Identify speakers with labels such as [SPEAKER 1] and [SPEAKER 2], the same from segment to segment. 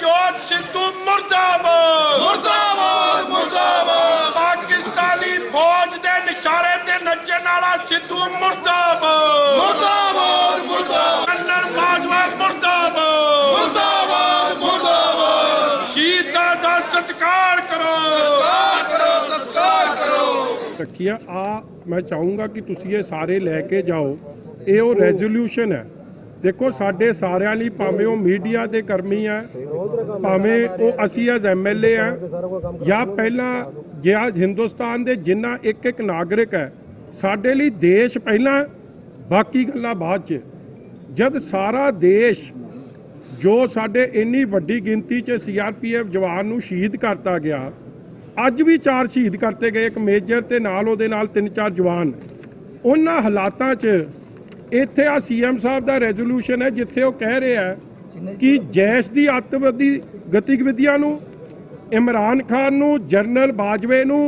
[SPEAKER 1] ਨਵਜੋਤ ਸਿੱਧੂ ਮੁਰਦਾਬਾਦ।
[SPEAKER 2] ਮੁਰਦਾਬਾਦ ਮੁਰਦਾਬਾਦ।
[SPEAKER 1] ਪਾਕਿਸਤਾਨੀ ਫੌਜ ਦੇ ਨਿਸ਼ਾਨੇ ਤੇ ਨੱਚਣ ਵਾਲਾ ਸਿੱਧੂ ਮੁਰਦਾਬਾਦ।
[SPEAKER 2] ਮੁਰਦਾਬਾਦ ਮੁਰਦਾਬਾਦ।
[SPEAKER 1] ਜਨਰਲ ਬਾਜਵਾ ਮੁਰਦਾਬਾਦ।
[SPEAKER 2] ਮੁਰਦਾਬਾਦ ਮੁਰਦਾਬਾਦ।
[SPEAKER 1] ਸ਼ਹੀਦਾਂ ਦਾ ਸਤਿਕਾਰ ਕਰੋ।
[SPEAKER 2] ਸਰਕਾਰ ਕਰੋ ਸਰਕਾਰ ਕਰੋ।
[SPEAKER 3] ਰੱਖੀ ਆ ਆ ਮੈਂ ਚਾਹੂੰਗਾ ਕਿ ਤੁਸੀਂ ਇਹ ਸਾਰੇ ਲੈ ਕੇ ਜਾਓ। ਇਹ ਉਹ ਰੈਜ਼ੋਲੂਸ਼ਨ ਹੈ। ਦੇਖੋ, ਸਾਡੇ ਸਾਰਿਆਂ ਲਈ ਭਾਵੇਂ ਉਹ ਮੀਡੀਆ ਦੇ ਕਰਮੀ ਆ, ਭਾਵੇਂ ਉਹ ਅਸੀਂ ਐਜ਼ ਐਮਐਲਏ ਆ, ਜਾਂ ਪਹਿਲਾਂ ਜਾਂ ਹਿੰਦੁਸਤਾਨ ਦੇ ਜਿੰਨਾ ਇੱਕ ਇੱਕ ਨਾਗਰਿਕ ਹੈ, ਸਾਡੇ ਲਈ ਦੇਸ਼ ਪਹਿਲਾਂ, ਬਾਕੀ ਗੱਲਾਂ ਬਾਅਦ 'ਚ। ਜਦ ਸਾਰਾ ਦੇਸ਼ ਜੋ ਸਾਡੇ ਇੰਨੀ ਵੱਡੀ ਗਿਣਤੀ 'ਚ ਸੀਆਰਪੀਐਫ ਜਵਾਨ ਨੂੰ ਸ਼ਹੀਦ ਕਰਤਾ ਗਿਆ, ਅੱਜ ਵੀ ਚਾਰ ਸ਼ਹੀਦ ਕਰਤੇ ਗਏ, ਇੱਕ ਮੇਜਰ ਤੇ ਨਾਲ ਉਹਦੇ ਨਾਲ ਤਿੰਨ ਚਾਰ ਜਵਾਨ। ਉਹਨਾਂ ਹਾਲਾਤਾਂ 'ਚ ਇੱਥੇ ਆ ਸੀਐਮ ਸਾਹਿਬ ਦਾ ਰੈਜ਼ੋਲੂਸ਼ਨ ਹੈ ਜਿੱਥੇ ਉਹ ਕਹਿ ਰਿਹਾ ਕਿ ਜੈਸ਼ ਦੀ ਅੱਤਵਾਦੀ ਗਤੀਵਿਧੀਆਂ ਨੂੰ ਇਮਰਾਨ ਖਾਨ ਨੂੰ ਜਨਰਲ ਬਾਜਵੇ ਨੂੰ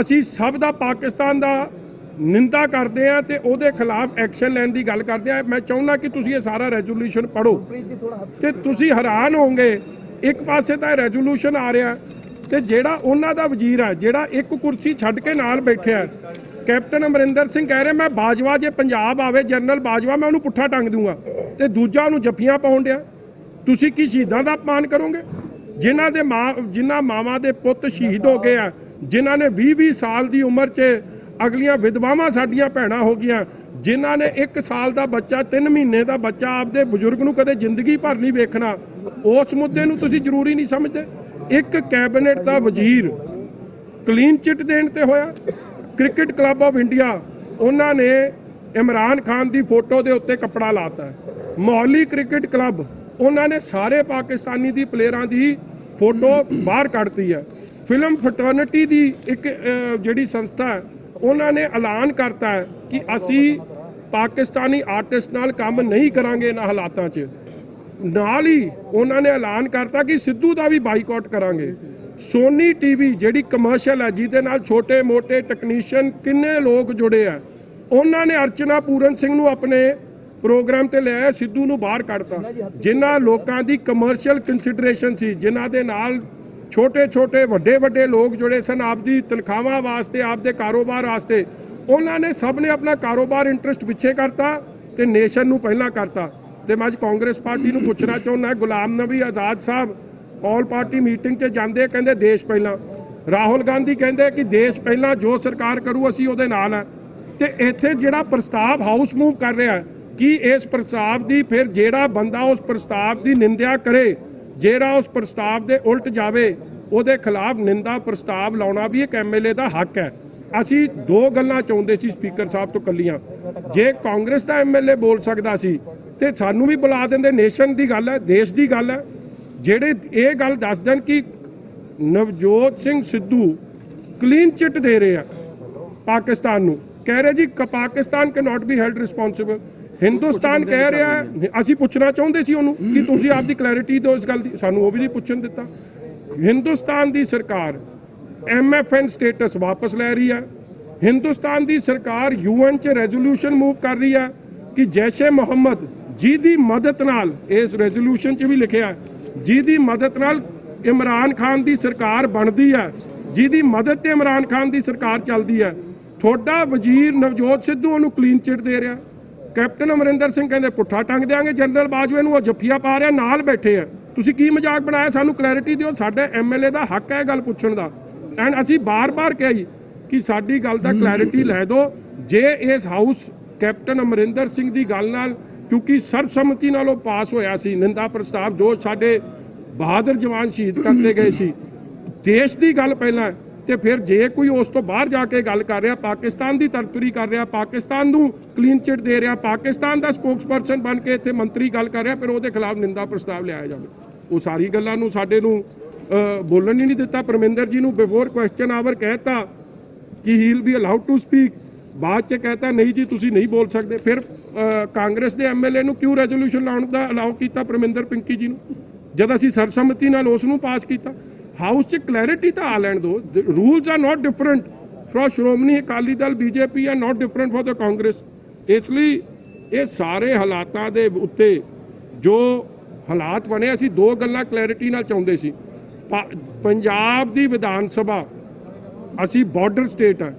[SPEAKER 3] ਅਸੀਂ ਸਭ ਦਾ ਪਾਕਿਸਤਾਨ ਦਾ ਨਿੰਦਾ ਕਰਦੇ ਆ ਤੇ ਉਹਦੇ ਖਿਲਾਫ ਐਕਸ਼ਨ ਲੈਣ ਦੀ ਗੱਲ ਕਰਦੇ ਆ ਮੈਂ ਚਾਹੁੰਦਾ ਕਿ ਤੁਸੀਂ ਇਹ ਸਾਰਾ ਰੈਜ਼ੋਲੂਸ਼ਨ ਪੜ੍ਹੋ। ਤੇ ਤੁਸੀਂ ਹੈਰਾਨ ਹੋਵੋਗੇ ਇੱਕ ਪਾਸੇ ਤਾਂ ਰੈਜ਼ੋਲੂਸ਼ਨ ਆ ਰਿਹਾ ਤੇ ਜਿਹੜਾ ਉਹਨਾਂ ਦਾ ਵਜ਼ੀਰ ਹੈ ਜਿਹੜਾ ਇੱਕ ਕੁਰਸੀ ਛੱਡ ਕੇ ਨਾਲ ਬੈਠਿਆ ਕੈਪਟਨ ਅਮਰਿੰਦਰ ਸਿੰਘ ਕਹਿ ਰਿਹਾ, ਮੈਂ ਬਾਜਵਾ ਜੇ ਪੰਜਾਬ ਆਵੇ, ਜਨਰਲ ਬਾਜਵਾ, ਮੈਂ ਉਹਨੂੰ ਪੁੱਠਾ ਟੰਗ ਦੂੰਗਾ। ਤੇ ਦੂਜਾ ਉਹਨੂੰ ਜੱਫੀਆਂ ਪਾਉਣ ਡਿਆ। ਤੁਸੀਂ ਕੀ ਸ਼ਹੀਦਾਂ ਦਾ ਅਪਮਾਨ ਕਰੋਗੇ? ਜਿਨ੍ਹਾਂ ਦੇ ਮਾਂ, ਜਿਨ੍ਹਾਂ ਮਾਵਾਂ ਦੇ ਪੁੱਤ ਸ਼ਹੀਦ ਹੋ ਗਏ ਆ, ਜਿਨ੍ਹਾਂ ਨੇ 20-20 ਸਾਲ ਦੀ ਉਮਰ 'ਚ ਅਗਲੀਆਂ ਵਿਧਵਾਵਾਂ ਸਾਡੀਆਂ ਭੈਣਾਂ ਹੋ ਗਈਆਂ, ਜਿਨ੍ਹਾਂ ਨੇ 1 ਸਾਲ ਦਾ ਬੱਚਾ 3 ਮਹੀਨੇ ਦਾ ਬੱਚਾ ਆਪਦੇ ਬਜ਼ੁਰਗ ਨੂੰ ਕਦੇ ਜ਼ਿੰਦਗੀ ਭਰ ਨਹੀਂ ਵੇਖਣਾ, ਉਸ ਮੁੱਦੇ ਨੂੰ ਤੁਸੀਂ ਜ਼ਰੂਰੀ ਨਹੀਂ ਸਮਝਦੇ। ਇੱਕ ਕੈਬਨਿਟ ਦਾ ਵਜ਼ੀਰ ਕਲੀਨ ਚਿੱਟ ਦੇਣ ਤੇ ਹੋਇਆ। ਕ੍ਰਿਕਟ ਕਲੱਬ ਆਫ ਇੰਡੀਆ, ਉਹਨਾਂ ਨੇ ਇਮਰਾਨ ਖਾਨ ਦੀ ਫੋਟੋ ਦੇ ਉੱਤੇ ਕੱਪੜਾ ਲਾਤਾ ਹੈ ਮੌਲੀ ਕ੍ਰਿਕਟ ਕਲੱਬ, ਉਹਨਾਂ ਨੇ ਸਾਰੇ ਪਾਕਿਸਤਾਨੀ ਦੀ ਪਲੇਅਰਾਂ ਦੀ ਫੋਟੋ ਬਾਹਰ ਕੱਢਤੀ ਹੈ। ਫਿਲਮ ਫਟਰਨਿਟੀ ਦੀ ਇੱਕ ਜਿਹੜੀ ਸੰਸਥਾ ਉਹਨਾਂ ਨੇ ਐਲਾਨ ਕਰਤਾ ਕਿ ਅਸੀਂ ਪਾਕਿਸਤਾਨੀ ਆਰਟਿਸਟ ਨਾਲ ਕੰਮ ਨਹੀਂ ਕਰਾਂਗੇ ਇਹਨਾਂ ਹਾਲਾਤਾਂ 'ਚ। ਨਾਲ ਹੀ ਉਹਨਾਂ ਨੇ ਐਲਾਨ ਕਰਤਾ ਕਿ ਸਿੱਧੂ ਦਾ ਵੀ ਬਾਈਕਾਟ ਕਰਾਂਗੇ। ਸੋਨੀ ਟੀਵੀ ਜਿਹੜੀ ਕਮਰਸ਼ੀਅਲ ਹੈ ਜਿਹਦੇ ਨਾਲ ਛੋਟੇ-ਮੋਟੇ ਟੈਕਨੀਸ਼ੀਅਨ ਕਿੰਨੇ ਲੋਕ ਜੁੜੇ ਆ, ਉਹਨਾਂ ਨੇ ਅਰਚਨਾ ਪੂਰਨ ਸਿੰਘ ਨੂੰ ਆਪਣੇ ਪ੍ਰੋਗਰਾਮ ਤੇ ਲਿਆਇਆ, ਸਿੱਧੂ ਨੂੰ ਬਾਹਰ ਕੱਢਤਾ। ਜਿਨ੍ਹਾਂ ਲੋਕਾਂ ਦੀ ਕਮਰਸ਼ੀਅਲ ਕੰਸੀਡਰੇਸ਼ਨ ਸੀ, ਜਿਨ੍ਹਾਂ ਦੇ ਨਾਲ ਛੋਟੇ-ਛੋਟੇ ਵੱਡੇ-ਵੱਡੇ ਲੋਕ ਜੁੜੇ ਸਨ, ਆਪਦੀ ਤਨਖਾਹਾਂ ਵਾਸਤੇ, ਆਪਦੇ ਕਾਰੋਬਾਰ ਵਾਸਤੇ। ਉਹਨਾਂ ਨੇ ਸਭ ਨੇ ਆਪਣਾ ਕਾਰੋਬਾਰ ਇੰਟਰਸਟ ਪਿੱਛੇ ਕਰਤਾ ਤੇ ਨੇਸ਼ਨ ਨੂੰ ਪਹਿਲਾਂ ਕਰਤਾ। ਤੇ ਮੈਂ ਅੱਜ ਕਾਂਗਰਸ ਪਾਰਟੀ ਨੂੰ ਪੁੱਛਣਾ ਚਾਹੁੰਦਾ, ਗੁਲਾਮ ਨਬੀ ਆਜ਼ਾਦ ਸਾਹਿਬ ਆਲ ਪਾਰਟੀ ਮੀਟਿੰਗ 'ਚ ਜਾਂਦੇ ਕਹਿੰਦੇ ਦੇਸ਼ ਪਹਿਲਾਂ। ਰਾਹੁਲ ਗਾਂਧੀ ਕਹਿੰਦੇ ਕਿ ਦੇਸ਼ ਪਹਿਲਾਂ ਜੋ ਸਰਕਾਰ ਕਰੂ ਅਸੀਂ ਉਹਦੇ ਨਾਲ ਹੈ ਤੇ ਇੱਥੇ ਜਿਹੜਾ ਪ੍ਰਸਤਾਵ ਹਾਊਸ ਮੂਵ ਕਰ ਰਿਹਾ, ਕਿ ਇਸ ਪ੍ਰਸਤਾਵ ਦੀ ਫਿਰ ਜਿਹੜਾ ਬੰਦਾ ਉਸ ਪ੍ਰਸਤਾਵ ਦੀ ਨਿੰਦਿਆ ਕਰੇ, ਜਿਹੜਾ ਉਸ ਪ੍ਰਸਤਾਵ ਦੇ ਉਲਟ ਜਾਵੇ, ਉਹਦੇ ਖਿਲਾਫ ਨਿੰਦਾ ਪ੍ਰਸਤਾਵ ਲਾਉਣਾ ਵੀ ਇੱਕ ਐਮਐਲਏ ਦਾ ਹੱਕ ਹੈ। ਅਸੀਂ ਦੋ ਗੱਲਾਂ ਚਾਹੁੰਦੇ ਸੀ ਸਪੀਕਰ ਸਾਹਿਬ ਤੋਂ ਕੱਲੀਆਂ ਜੇ ਕਾਂਗਰਸ ਦਾ ਐਮਐਲਏ ਬੋਲ ਸਕਦਾ ਸੀ, ਤੇ ਸਾਨੂੰ ਵੀ ਬੁਲਾ ਦਿੰਦੇ, ਨੇਸ਼ਨ ਦੀ ਗੱਲ ਹੈ, ਦੇਸ਼ ਦੀ ਗੱਲ ਹੈ। ਜਿਹੜੇ ਇਹ ਗੱਲ ਦੱਸ ਦੇਣ ਕਿ ਨਵਜੋਤ ਸਿੰਘ ਸਿੱਧੂ ਕਲੀਨ ਚਿੱਟ ਦੇ ਰਹੇ ਆ ਪਾਕਿਸਤਾਨ ਨੂੰ। ਕਹਿ ਰਹੇ ਜੀ Pakistan can be held responsible Hindustan ਕਹਿ ਰਿਹਾ ਅਸੀਂ ਪੁੱਛਣਾ ਚਾਹੁੰਦੇ ਸੀ ਉਹਨੂੰ ਕਿ ਤੁਸੀਂ ਆਪਦੀ ਕਲੈਰਿਟੀ ਦਿਓ ਇਸ ਗੱਲ ਦੀ। ਸਾਨੂੰ ਉਹ ਵੀ ਨਹੀਂ ਪੁੱਛਣ ਦਿੱਤਾ। ਹਿੰਦੁਸਤਾਨ ਦੀ ਸਰਕਾਰ ਐਮਐਫਐਨ ਸਟੇਟਸ ਵਾਪਸ ਲੈ ਰਹੀ ਹੈ। ਹਿੰਦੁਸਤਾਨ ਦੀ ਸਰਕਾਰ ਯੂਐਨ ਚ ਰੈਜ਼ੋਲੂਸ਼ਨ ਮੂਵ ਕਰ ਰਹੀ ਹੈ ਕਿ ਜੈਸ਼ੇ ਮੁਹੰਮਦ ਜਿਹਦੀ ਮਦਦ ਨਾਲ ਇਸ ਰੈਜ਼ੋਲੂਸ਼ਨ ਚ ਵੀ ਲਿਖਿਆ ਜਿਹਦੀ ਮਦਦ ਨਾਲ ਇਮਰਾਨ ਖਾਨ ਦੀ ਸਰਕਾਰ ਬਣਦੀ ਹੈ ਜਿਹਦੀ ਮਦਦ ਤੇ ਇਮਰਾਨ ਖਾਨ ਦੀ ਸਰਕਾਰ ਚੱਲਦੀ ਹੈ ਤੁਹਾਡਾ ਵਜ਼ੀਰ ਨਵਜੋਤ ਸਿੱਧੂ ਉਹਨੂੰ ਕਲੀਨ ਚਿੱਟ ਦੇ ਰਿਹਾ। ਕੈਪਟਨ ਅਮਰਿੰਦਰ ਸਿੰਘ ਕਹਿੰਦੇ ਪੁੱਠਾ ਟੰਗ ਦਿਆਂਗੇ ਜਨਰਲ ਬਾਜਵੇ ਨੂੰ ਉਹ ਜੱਫੀਆਂ ਪਾ ਰਿਹਾ ਨਾਲ ਬੈਠੇ ਆ। ਤੁਸੀਂ ਕੀ ਮਜ਼ਾਕ ਬਣਾਇਆ? ਸਾਨੂੰ ਕਲੈਰਿਟੀ ਦਿਓ ਸਾਡੇ ਐਮਐਲਏ ਦਾ ਹੱਕ ਹੈ ਗੱਲ ਪੁੱਛਣ ਦਾ। ਐਂਡ ਅਸੀਂ ਬਾਰ-ਬਾਰ ਕਿਹਾ ਜੀ ਕਿ ਸਾਡੀ ਗੱਲ ਦਾ ਕਲੈਰਿਟੀ ਲੈ ਦਿਓ। ਜੇ ਇਸ ਹਾਊਸ ਕੈਪਟਨ ਅਮਰਿੰਦਰ ਸਿੰਘ ਦੀ ਗੱਲ ਨਾਲ ਕਿਉਂਕਿ ਸਰਬਸੰਮਤੀ ਨਾਲ ਉਹ ਪਾਸ ਹੋਇਆ ਸੀ ਨਿੰਦਾ ਪ੍ਰਸਤਾਵ ਜੋ ਸਾਡੇ ਬਹਾਦਰ ਜਵਾਨ ਸ਼ਹੀਦ ਕਰਤੇ ਗਏ ਸੀ। ਦੇਸ਼ ਦੀ ਗੱਲ ਪਹਿਲਾਂ ਹੈ, ਤੇ ਫਿਰ ਜੇ ਕੋਈ ਉਸ ਤੋਂ ਬਾਹਰ ਜਾ ਕੇ ਗੱਲ ਕਰ ਰਿਹਾ ਪਾਕਿਸਤਾਨ ਦੀ ਤਰਤਰੀ ਕਰ ਰਿਹਾ ਪਾਕਿਸਤਾਨ ਨੂੰ ਕਲੀਨ ਚਿਟ ਦੇ ਰਿਹਾ ਪਾਕਿਸਤਾਨ ਦਾ ਸਪੋਕਸਪਰਸਨ ਬਣ ਕੇ ਇੱਥੇ ਮੰਤਰੀ ਗੱਲ ਕਰ ਰਿਹਾ ਫਿਰ ਉਹਦੇ ਖਿਲਾਫ ਨਿੰਦਾ ਪ੍ਰਸਤਾਵ ਲਿਆਇਆ ਜਾਵੇ। ਉਹ ਸਾਰੀ ਗੱਲਾਂ ਨੂੰ ਸਾਡੇ ਨੂੰ ਬੋਲਣ ਹੀ ਨਹੀਂ ਦਿੱਤਾ। ਪਰਮਿੰਦਰ ਜੀ ਨੂੰ ਬਿਫੋਰ ਕੁਐਸਚਨ ਆਵਰ ਕਹਿਤਾ ਕਿ he will be allowed to speak ਬਾਅਦ ਚ ਕਹਤਾ, ਨਹੀਂ ਜੀ, ਤੁਸੀਂ ਨਹੀਂ ਬੋਲ ਸਕਦੇ। ਫਿਰ ਕਾਂਗਰਸ ਦੇ ਐਮਐਲਏ ਨੂੰ ਕਿਉਂ ਰੈਜ਼ੋਲੂਸ਼ਨ ਲਾਉਣ ਦਾ ਅਲਾਉ ਕੀਤਾ ਪਰਮਿੰਦਰ ਪਿੰਕੀ ਜੀ ਨੂੰ? ਜਦ ਅਸੀਂ ਸਰਸੰਮਤੀ ਨਾਲ ਉਸ ਨੂੰ ਪਾਸ ਕੀਤਾ ਹਾਊਸ 'ਚ ਕਲੈਰਿਟੀ ਤਾਂ ਆ ਲੈਣ ਦੋ rules are not different for Shiromani Akali Dal BJP are not different for the Congress ਇਸ ਲਈ ਇਹ ਸਾਰੇ ਹਾਲਾਤਾਂ ਦੇ ਉੱਤੇ ਜੋ ਹਾਲਾਤ ਬਣੇ, ਅਸੀਂ ਦੋ ਗੱਲਾਂ ਕਲੈਰਿਟੀ ਨਾਲ ਚਾਹੁੰਦੇ ਸੀ। ਪਾ- ਪੰਜਾਬ ਦੀ ਵਿਧਾਨ ਸਭਾ, ਅਸੀਂ ਬਾਰਡਰ ਸਟੇਟ ਆ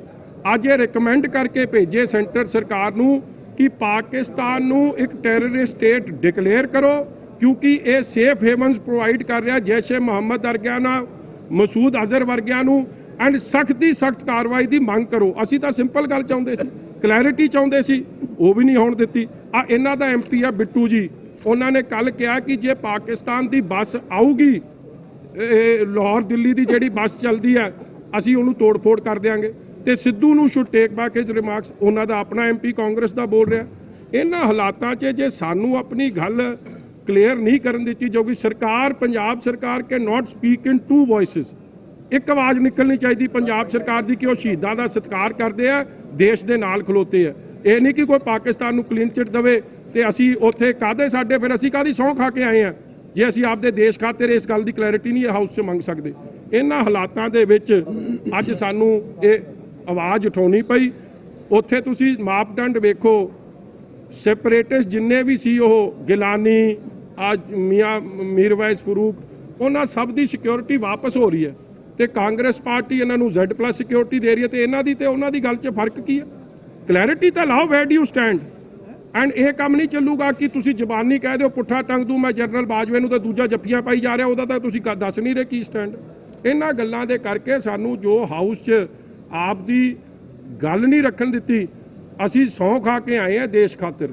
[SPEAKER 3] ਅੱਜ ਇਹ ਰეკਮੈਂਡ ਕਰਕੇ ਭੇਜੇ ਸੈਂਟਰ ਸਰਕਾਰ ਨੂੰ ਕਿ ਪਾਕਿਸਤਾਨ ਨੂੰ ਇੱਕ ਟੈਰਰਿਸਟ ਸਟੇਟ ਡਿਕਲੇਅਰ ਕਰੋ, ਕਿਉਂਕਿ ਇਹ ਸੇਫ ਹੇਵਨਸ ਪ੍ਰੋਵਾਈਡ ਕਰ ਰਿਹਾ ਜੈਸ਼ੇ ਮੁਹੰਮਦ ਵਰਗਿਆਂ ਨਾਲ, ਮਸੂਦ ਅਜ਼ਹਰ ਵਰਗਿਆਂ ਨੂੰ ਐਂਡ ਸਖਤ ਦੀ ਸਖਤ ਕਾਰਵਾਈ ਦੀ ਮੰਗ ਕਰੋ। ਅਸੀਂ ਤਾਂ ਸਿੰਪਲ ਗੱਲ ਚਾਹੁੰਦੇ ਸੀ ਕਲੈਰਿਟੀ ਚਾਹੁੰਦੇ ਸੀ, ਉਹ ਵੀ ਨਹੀਂ ਹੋਣ ਦਿੱਤੀ। ਆ ਇਹਨਾਂ ਦਾ ਐਮਪੀ ਆ ਬਿੱਟੂ ਜੀ, ਉਹਨਾਂ ਨੇ ਕੱਲ ਕਿਹਾ ਕਿ ਜੇ ਪਾਕਿਸਤਾਨ ਦੀ ਬੱਸ ਆਊਗੀ ਲਾਹੌਰ, ਦਿੱਲੀ ਦੀ ਜਿਹੜੀ ਬੱਸ ਚੱਲਦੀ ਹੈ, ਅਸੀਂ ਉਹਨੂੰ ਤੋੜ-ਫੋੜ ਕਰ ਦਿਆਂਗੇ। ਤੇ ਸਿੱਧੂ ਨੂੰ should take back his remarks ਉਹਨਾਂ ਦਾ ਆਪਣਾ ਐਮਪੀ ਕਾਂਗਰਸ ਦਾ ਬੋਲ ਰਿਹਾ। ਇਹਨਾਂ ਹਾਲਾਤਾਂ 'ਚ ਜੇ ਸਾਨੂੰ ਆਪਣੀ ਗੱਲ ਕਲੀਅਰ ਨਹੀਂ ਕਰਨ ਦਿੱਤੀ ਜੋ ਕਿ ਸਰਕਾਰ, ਪੰਜਾਬ ਸਰਕਾਰ ਕੇ ਨਾਟ ਸਪੀਕ ਇਨ ਟੂ ਵੌਇਸਸ ਇੱਕ ਆਵਾਜ਼ ਨਿਕਲਣੀ ਚਾਹੀਦੀ, ਪੰਜਾਬ ਸਰਕਾਰ ਦੀ ਕਿ ਉਹ ਸ਼ਹੀਦਾਂ ਦਾ ਸਤਿਕਾਰ ਕਰਦੇ ਆ, ਦੇਸ਼ ਦੇ ਨਾਲ ਖਲੋਤੇ ਆ। ਇਹ ਨਹੀਂ ਕਿ ਕੋਈ ਪਾਕਿਸਤਾਨ ਨੂੰ ਕਲੀਨ ਚਿਟ ਦਵੇ ਤੇ ਅਸੀਂ ਉੱਥੇ ਕਾਦੇ ਸਾਡੇ ਫਿਰ ਅਸੀਂ ਕਾਦੀ ਸਹੁੰ ਖਾ ਕੇ ਆਏ ਆ? ਜੇ ਅਸੀਂ ਆਪਦੇ ਦੇਸ਼ ਖਾਤਰ ਇਸ ਗੱਲ ਦੀ ਕਲੈਰਿਟੀ ਨਹੀਂ ਹਾਊਸ 'ਚ ਮੰਗ ਸਕਦੇ। ਇਹਨਾਂ ਹਾਲਾਤਾਂ ਦੇ ਵਿੱਚ ਅੱਜ ਸਾਨੂੰ ਇਹ ਆਵਾਜ਼ ਉਠਾਉਣੀ ਪਈ। ਉੱਥੇ ਤੁਸੀਂ ਮਾਪਦੰਡ ਵੇਖੋ। ਸੈਪਰੇਟਿਸਟ ਜਿੰਨੇ ਵੀ ਸੀ ਉਹ, ਗਿਲਾਨੀ, ਆ ਮੀਆਂ ਮੀਰਵਾਇਸ ਫਰੂਕ ਉਹਨਾਂ ਸਭ ਦੀ ਸਿਕਿਉਰਿਟੀ ਵਾਪਸ ਹੋ ਰਹੀ ਹੈ। ਤੇ ਕਾਂਗਰਸ ਪਾਰਟੀ ਇਹਨਾਂ ਨੂੰ Z+ ਸਿਕਿਉਰਿਟੀ ਦੇ ਰਹੀ ਹੈ ਤੇ ਇਹਨਾਂ ਦੀ ਤੇ ਉਹਨਾਂ ਦੀ ਗੱਲ 'ਚ ਫ਼ਰਕ ਕੀ ਹੈ? ਕਲੈਰਿਟੀ ਤਾਂ ਲਾਓ where do you stand and ਇਹ ਕੰਮ ਨਹੀਂ ਚੱਲੂਗਾ ਕਿ ਤੁਸੀਂ ਜ਼ਬਾਨੀ ਕਹਿ ਦਿਓ, ਪੁੱਠਾ ਟੰਗ ਦੂ, ਮੈਂ ਜਨਰਲ ਬਾਜਵੇ ਨੂੰ ਤਾਂ ਦੂਜਾ ਜੱਫੀਆਂ ਪਾਈ ਜਾ ਰਿਹਾ, ਉਹਦਾ ਤਾਂ ਤੁਸੀਂ ਕ- ਦੱਸ ਨਹੀਂ ਰਹੇ ਕੀ ਸਟੈਂਡ ਇਹਨਾਂ ਗੱਲਾਂ ਦੇ ਕਰਕੇ ਸਾਨੂੰ ਜੋ ਹਾਊਸ 'ਚ ਆਪ ਦੀ ਗੱਲ ਨਹੀਂ ਰੱਖਣ ਦਿੱਤੀ। ਅਸੀਂ ਸਹੁੰ ਖਾ ਕੇ ਆਏ ਆ ਦੇਸ਼ ਖਾਤਰ।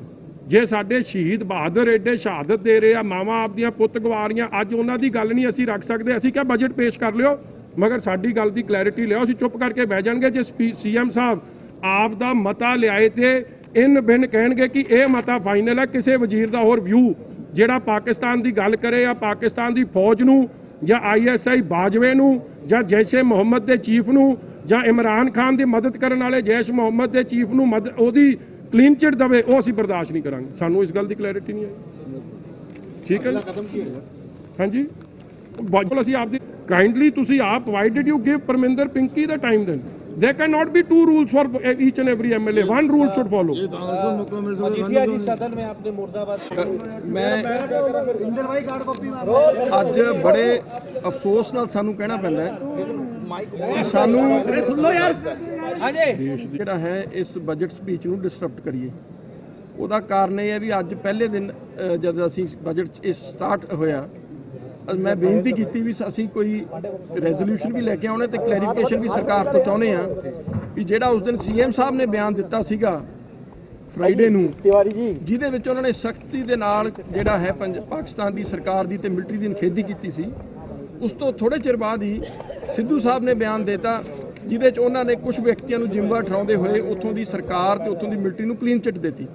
[SPEAKER 3] ਜੇ ਸਾਡੇ ਸ਼ਹੀਦ ਬਹਾਦਰ ਏਡੇ ਸ਼ਹਾਦਤ ਦੇ ਰਹੇ ਆ, ਮਾਵਾਂ ਆਪਦੀਆਂ ਪੁੱਤ ਗਵਾਰੀਆਂ, ਅੱਜ ਉਹਨਾਂ ਦੀ ਗੱਲ ਨਹੀਂ ਅਸੀਂ ਰੱਖ ਸਕਦੇ। ਅਸੀਂ ਕਿਹਾ ਬਜਟ ਪੇਸ਼ ਕਰ ਲਿਓ, ਮਗਰ ਸਾਡੀ ਗੱਲ ਦੀ ਕਲੈਰਿਟੀ ਲਿਓ ਅਸੀਂ ਚੁੱਪ ਕਰਕੇ ਬਹਿ ਜਾਣਗੇ ਜੇ ਸੀਐਮ ਸਾਹਿਬ ਆਪ ਦਾ ਮਤਾ ਲਿਆਏ ਤੇ ਇਨ ਬਿਨ ਕਹਿਣਗੇ ਕਿ ਇਹ ਮਤਾ ਫਾਈਨਲ ਹੈ, ਕਿਸੇ ਵਜ਼ੀਰ ਦਾ ਹੋਰ ਵਿਊ ਜਿਹੜਾ ਪਾਕਿਸਤਾਨ ਦੀ ਗੱਲ ਕਰੇ ਜਾਂ ਪਾਕਿਸਤਾਨ ਦੀ ਫੌਜ ਨੂੰ ਜਾਂ ਆਈਐਸਆਈ ਬਾਜਵੇ ਨੂੰ ਜਾਂ ਜੈਸ਼ੇ ਮੁਹੰਮਦ ਦੇ ਚੀਫ ਨੂੰ ਜਾਂ ਇਮਰਾਨ ਖਾਨ ਦੀ ਮਦਦ ਕਰਨ ਵਾਲੇ ਜੈਸ਼ ਮੁਹੰਮਦ ਦੇ ਚੀਫ ਨੂੰ ਉਹਦੀ ਕਲੀਨ ਚਿਟ ਦਵੇ ਉਹ ਅਸੀਂ ਬਰਦਾਸ਼ਤ ਨਹੀਂ ਕਰਾਂਗੇ। ਸਾਨੂੰ ਇਸ ਗੱਲ ਦੀ ਕਲੈਰਿਟੀ ਨਹੀਂ ਆਈ। ਠੀਕ ਹੈ ਹਾਂਜੀ? ਬਾਜਲ ਅਸੀਂ ਆਪ ਦੀ ਕਾਈਂਡਲੀ ਤੁਸੀਂ ਆਪ why you give Parminder Pinky the time then there cannot be two rules for each and every MLA. One rule should follow.
[SPEAKER 4] ਮੈਂ ਅੱਜ ਬੜੇ ਅਫਸੋਸ ਨਾਲ ਸਾਨੂੰ ਕਹਿਣਾ ਪੈਂਦਾ ਸਾਨੂੰ ਜਿਹੜਾ ਹੈ ਇਸ ਬਜਟ ਸਪੀਚ ਨੂੰ ਡਿਸਟਰਪਟ ਕਰੀਏ। ਉਹਦਾ ਕਾਰਨ ਇਹ ਹੈ ਵੀ ਅੱਜ ਪਹਿਲੇ ਦਿਨ ਜਦ ਅਸੀਂ ਬਜਟ ਇਸ ਸਟਾਰਟ ਹੋਇਆ ਮੈਂ ਬੇਨਤੀ ਕੀਤੀ ਵੀ ਅਸੀਂ ਕੋਈ ਰੈਜ਼ੋਲੂਸ਼ਨ ਵੀ ਲੈ ਕੇ ਆਉਣੇ ਤੇ ਕਲੈਰੀਫਿਕੇਸ਼ਨ ਵੀ ਸਰਕਾਰ ਤੋਂ ਚਾਹੁੰਦੇ ਆ ਵੀ ਜਿਹੜਾ ਉਸ ਦਿਨ ਸੀਐਮ ਸਾਹਿਬ ਨੇ ਬਿਆਨ ਦਿੱਤਾ ਸੀਗਾ ਫਰਾਈਡੇ ਨੂੰ
[SPEAKER 5] ਤਿਵਾਰੀ ਜੀ।
[SPEAKER 4] ਜਿਹਦੇ ਵਿੱਚ ਉਹਨਾਂ ਨੇ ਸਖਤੀ ਦੇ ਨਾਲ ਜਿਹੜਾ ਹੈ ਪਾਕਿਸਤਾਨ ਦੀ ਸਰਕਾਰ ਦੀ ਤੇ ਮਿਲਟਰੀ ਦੀ ਨਖੇਦੀ ਕੀਤੀ ਸੀ ਉਸ ਤੋਂ ਥੋੜੇ ਚਿਰ ਬਾਅਦ ਹੀ ਸਿੱਧੂ ਸਾਹਿਬ ਨੇ ਬਿਆਨ ਦਿੱਤਾ, ਜਿਹਦੇ 'ਚ ਉਹਨਾਂ ਨੇ ਕੁਝ ਵਿਅਕਤੀਆਂ ਨੂੰ ਜ਼ਿੰਮੇਵਾਰ ਠਹਿਰਾਉਂਦੇ ਹੋਏ ਉੱਥੋਂ ਦੀ ਸਰਕਾਰ ਤੇ ਉੱਥੋਂ ਦੀ ਮਿਲਟਰੀ ਨੂੰ ਕਲੀਨ ਚਿੱਟ ਦਿੱਤੀ।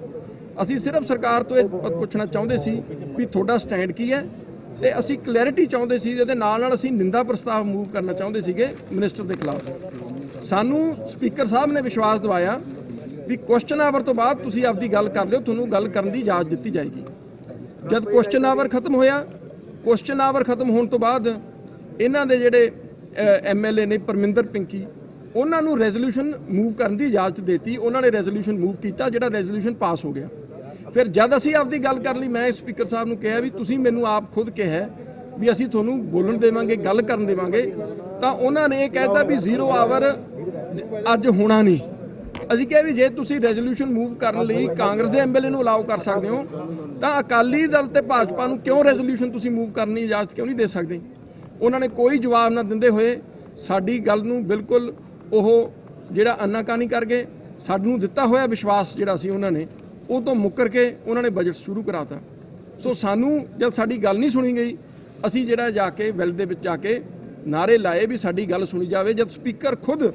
[SPEAKER 4] ਅਸੀਂ ਸਿਰਫ ਸਰਕਾਰ ਤੋਂ ਇਹ ਪੁੱਛਣਾ ਚਾਹੁੰਦੇ ਸੀ ਵੀ ਤੁਹਾਡਾ ਸਟੈਂਡ ਕੀ ਹੈ? ਤੇ ਅਸੀਂ ਕਲੈਰਿਟੀ ਚਾਹੁੰਦੇ ਸੀ, ਜਿਹਦੇ ਨਾਲ ਨਾਲ ਅਸੀਂ ਨਿੰਦਾ ਪ੍ਰਸਤਾਵ ਮੂਵ ਕਰਨਾ ਚਾਹੁੰਦੇ ਸੀਗੇ ਮਿਨਿਸਟਰ ਦੇ ਖਿਲਾਫ। ਸਾਨੂੰ ਸਪੀਕਰ ਸਾਹਿਬ ਨੇ ਵਿਸ਼ਵਾਸ ਦਿਵਾਇਆ ਵੀ ਕੁਐਸਚਨ ਆਵਰ ਤੋਂ ਬਾਅਦ ਤੁਸੀਂ ਆਪਦੀ ਗੱਲ ਕਰ ਲਿਓ, ਤੁਹਾਨੂੰ ਗੱਲ ਕਰਨ ਦੀ ਇਜਾਜ਼ਤ ਦਿੱਤੀ ਜਾਏਗੀ। ਜਦ ਕੁਐਸਚਨ ਆਵਰ ਖਤਮ ਹੋਇਆ ਕੁਐਸਚਨ ਆਵਰ ਖਤਮ ਹੋਣ ਤੋਂ ਬਾਅਦ ਇਹਨਾਂ ਦੇ ਜਿਹੜੇ ਐਮਐਲਏ ਨੇ ਪਰਮਿੰਦਰ ਪਿੰਕੀ, ਉਹਨਾਂ ਨੂੰ ਰੈਜ਼ੋਲੂਸ਼ਨ ਮੂਵ ਕਰਨ ਦੀ ਇਜਾਜ਼ਤ ਦਿੱਤੀ। ਉਹਨਾਂ ਨੇ ਰੈਜ਼ੋਲੂਸ਼ਨ ਮੂਵ ਕੀਤਾ ਜਿਹੜਾ ਰੈਜ਼ੋਲੂਸ਼ਨ ਪਾਸ ਹੋ ਗਿਆ। ਫਿਰ ਜਦ ਅਸੀਂ ਆਪਦੀ ਗੱਲ ਕਰ ਲਈ, ਮੈਂ ਸਪੀਕਰ ਸਾਹਿਬ ਨੂੰ ਕਿਹਾ ਵੀ ਤੁਸੀਂ ਮੈਨੂੰ ਆਪ ਖੁਦ ਕਿਹਾ ਵੀ ਅਸੀਂ ਤੁਹਾਨੂੰ ਬੋਲਣ ਦੇਵਾਂਗੇ, ਗੱਲ ਕਰਨ ਦੇਵਾਂਗੇ। ਤਾਂ ਉਹਨਾਂ ਨੇ ਇਹ ਕਹਿਤਾ ਵੀ ਜ਼ੀਰੋ ਆਵਰ ਅੱਜ ਹੋਣਾ ਨਹੀਂ। ਅਸੀਂ ਕਿਹਾ ਵੀ ਜੇ ਤੁਸੀਂ ਰੈਜ਼ੋਲੂਸ਼ਨ ਮੂਵ ਕਰਨ ਲਈ ਕਾਂਗਰਸ ਦੇ ਐਮਐਲਏ ਨੂੰ ਅਲਾਉ ਕਰ ਸਕਦੇ ਹੋ, ਤਾਂ ਅਕਾਲੀ ਦਲ ਤੇ ਭਾਜਪਾ ਨੂੰ ਕਿਉਂ ਰੈਜ਼ੋਲੂਸ਼ਨ ਤੁਸੀਂ ਮੂਵ ਕਰਨ ਦੀ ਇਜਾਜ਼ਤ ਕਿਉਂ ਨਹੀਂ ਦੇ ਸਕਦੇ? ਉਹਨਾਂ ਨੇ ਕੋਈ ਜਵਾਬ ਨਾ ਦਿੰਦੇ ਹੋਏ ਸਾਡੀ ਗੱਲ ਨੂੰ ਬਿਲਕੁਲ ਉਹ ਜਿਹੜਾ ਅੰਨਾਕਾਨੀ ਕਰ ਗਏ, ਸਾਨੂੰ ਦਿੱਤਾ ਹੋਇਆ ਵਿਸ਼ਵਾਸ ਜਿਹੜਾ ਸੀ ਉਹਨਾਂ ਨੇ, ਉਹ ਤੋਂ ਮੁੱਕਰ ਕੇ ਉਹਨਾਂ ਨੇ ਬਜਟ ਸ਼ੁਰੂ ਕਰਾਤਾ। ਸੋ ਸਾਨੂੰ ਜਦ ਸਾਡੀ ਗੱਲ ਨਹੀਂ ਸੁਣੀ ਗਈ, ਅਸੀਂ ਜਿਹੜਾ ਜਾ ਕੇ ਵੈਲ ਦੇ ਵਿੱਚ ਜਾ ਕੇ ਨਾਰੇ ਲਾਏ ਵੀ ਸਾਡੀ ਗੱਲ ਸੁਣੀ ਜਾਵੇ, ਜਦ ਸਪੀਕਰ ਖੁਦ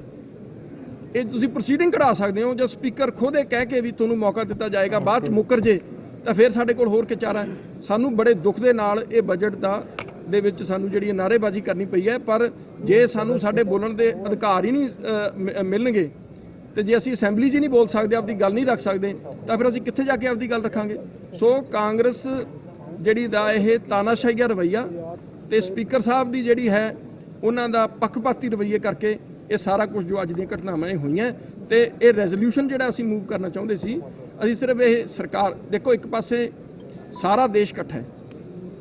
[SPEAKER 4] ਇਹ ਤੁਸੀਂ ਪ੍ਰੋਸੀਡਿੰਗ ਕਢਾ ਸਕਦੇ ਹੋ, ਜਦ ਸਪੀਕਰ ਖੁਦ ਇਹ ਕਹਿ ਕੇ ਵੀ ਤੁਹਾਨੂੰ ਮੌਕਾ ਦਿੱਤਾ ਜਾਏਗਾ, ਬਾਅਦ ਚ ਮੁੱਕਰ ਜੇ, ਤਾਂ ਫਿਰ ਸਾਡੇ ਕੋਲ ਹੋਰ ਕਿ ਚਾਰਾ ਸਾਨੂੰ ਬੜੇ ਦੁੱਖ ਦੇ ਨਾਲ ਇਹ ਬਜਟ ਦਾ ਦੇ ਵਿੱਚ ਸਾਨੂੰ ਜਿਹੜੀ ਇਹ ਨਾਅਰੇਬਾਜ਼ੀ ਕਰਨੀ ਪਈ ਹੈ, ਪਰ ਜੇ ਸਾਨੂੰ ਸਾਡੇ ਬੋਲਣ ਦੇ ਅਧਿਕਾਰ ਹੀ ਨਹੀਂ ਮ- ਮਿਲਣਗੇ, ਤੇ ਜੇ ਅਸੀਂ ਅਸੈਂਬਲੀ 'ਚ ਹੀ ਨਹੀਂ ਬੋਲ ਸਕਦੇ, ਆਪਦੀ ਗੱਲ ਨਹੀਂ ਰੱਖ ਸਕਦੇ, ਤਾਂ ਫਿਰ ਅਸੀਂ ਕਿੱਥੇ ਜਾ ਕੇ ਆਪਦੀ ਗੱਲ ਰੱਖਾਂਗੇ? ਸੋ ਕਾਂਗਰਸ ਜਿਹੜੀ ਦਾ ਇਹ ਤਾਨਾਸ਼ਾਹੀਆ ਰਵਈਆ ਤੇ ਸਪੀਕਰ ਸਾਹਿਬ ਦੀ ਜਿਹੜੀ ਹੈ, ਉਹਨਾਂ ਦਾ ਪੱਖਪਾਤੀ ਰਵਈਏ ਕਰਕੇ ਇਹ ਸਾਰਾ ਕੁਝ ਜੋ ਅੱਜ ਦੀਆਂ ਘਟਨਾਵਾਂ ਇਹ ਹੋਈਆਂ, ਤੇ ਇਹ ਰੈਜ਼ੋਲੂਸ਼ਨ ਜਿਹੜਾ ਅਸੀਂ ਮੂਵ ਕਰਨਾ ਚਾਹੁੰਦੇ ਸੀ, ਅਸੀਂ ਸਿਰਫ ਇਹ ਸਰਕਾਰ, ਦੇਖੋ ਇੱਕ ਪਾਸੇ ਸਾਰਾ ਦੇਸ਼ ਇਕੱਠਾ ਹੈ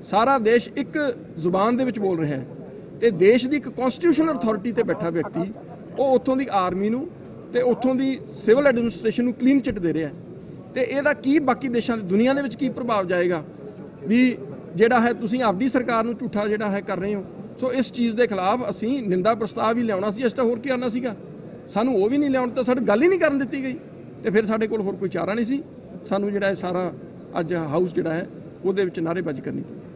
[SPEAKER 4] ਸਾਰਾ ਦੇਸ਼ ਇੱਕ ਜ਼ੁਬਾਨ ਦੇ ਵਿੱਚ ਬੋਲ ਰਿਹਾ ਹੈ। ਤੇ ਦੇਸ਼ ਦੀ ਇੱਕ ਕਨਸਟੀਟਿਊਸ਼ਨਲ ਅਥਾਰਟੀ ਤੇ ਬੈਠਾ ਵਿਅਕਤੀ, ਉਹ ਉੱਥੋਂ ਦੀ ਆਰਮੀ ਨੂੰ ਤੇ ਉੱਥੋਂ ਦੀ ਸਿਵਲ ਐਡਮਿਨਿਸਟ੍ਰੇਸ਼ਨ ਨੂੰ ਕਲੀਨ ਚਿੱਟ ਦੇ ਰਿਹਾ ਹੈ। ਤੇ ਇਹਦਾ ਕੀ ਬਾਕੀ ਦੇਸ਼ਾਂ ਦੀ ਦੁਨੀਆ ਦੇ ਵਿੱਚ ਕੀ ਪ੍ਰਭਾਵ ਜਾਏਗਾ? ਵੀ ਜਿਹੜਾ ਹੈ ਤੁਸੀਂ ਆਪਦੀ ਸਰਕਾਰ ਨੂੰ ਝੂਠਾ ਜਿਹੜਾ ਹੈ ਕਰ ਰਹੇ ਹੋ। ਸੋ ਇਸ ਚੀਜ਼ ਦੇ ਖਿਲਾਫ ਅਸੀਂ ਨਿੰਦਾ ਪ੍ਰਸਤਾਵ ਹੀ ਲਿਆਉਣਾ ਸੀ ਇਸ ਤਾਂ ਹੋਰ ਕੀ ਕਰਨਾ ਸੀਗਾ। ਸਾਨੂੰ ਉਹ ਵੀ ਨਹੀਂ ਲਿਆਉਣ ਤਾਂ ਸਾਡੀ ਗੱਲ ਹੀ ਨਹੀਂ ਕਰਨ ਦਿੱਤੀ ਗਈ। ਤੇ ਫਿਰ ਸਾਡੇ ਕੋਲ ਹੋਰ ਕੋਈ ਚਾਰਾ ਨਹੀਂ ਸੀ। ਸਾਨੂੰ ਜਿਹੜਾ ਇਹ ਸਾਰਾ ਅੱਜ ਹਾਊਸ ਜਿਹੜਾ ਹੈ, ਉਹਦੇ ਵਿੱਚ ਨਾਅਰੇਬਾਜ਼ੀ ਕਰਨੀ ਪਈ